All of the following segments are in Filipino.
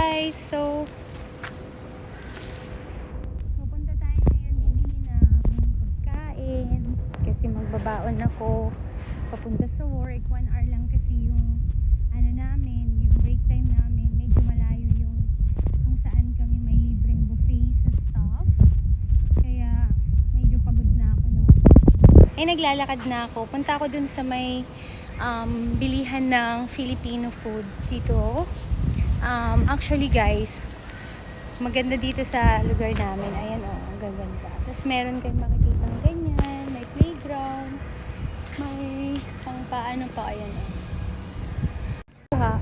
guys! So, pupunta tayo ngayon bibili ng pagkain kasi magbabaon ako papunta sa work. One hour lang kasi yung ano namin, yung break time namin. Medyo malayo yung kung saan kami may libreng buffet sa staff. Kaya medyo pagod na ako noon. Ay, naglalakad na ako. Punta ako dun sa may um, bilihan ng Filipino food dito. Um, actually guys, maganda dito sa lugar namin. Ayan o, oh, ang gaganda. Tapos meron kayong makikita ng ganyan, may playground, may pang paano pa, ayan o. Ha?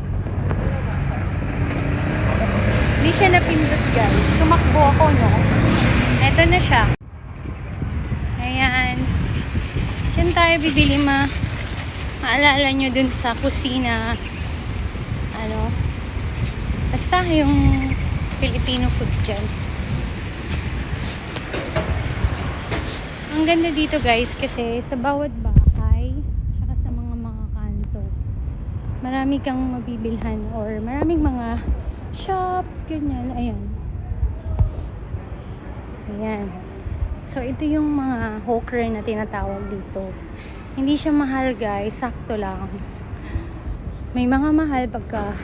Hindi siya napindot guys. Tumakbo ako no. Eto na siya. Ayan. Diyan tayo bibili ma maalala nyo dun sa kusina ano basta yung Filipino food dyan. Ang ganda dito guys kasi sa bawat bahay saka sa mga mga kanto marami kang mabibilhan or maraming mga shops ganyan. Ayan. Ayan. So ito yung mga hawker na tinatawag dito. Hindi siya mahal guys, sakto lang. May mga mahal pagka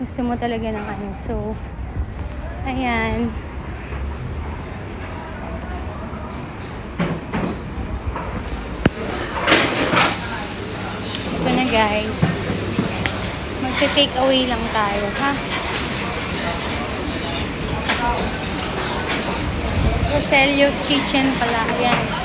gusto mo talaga ng ano. So, ayan. Ito na guys. Magte-take away lang tayo, ha? Roselio's Kitchen pala. Ayan.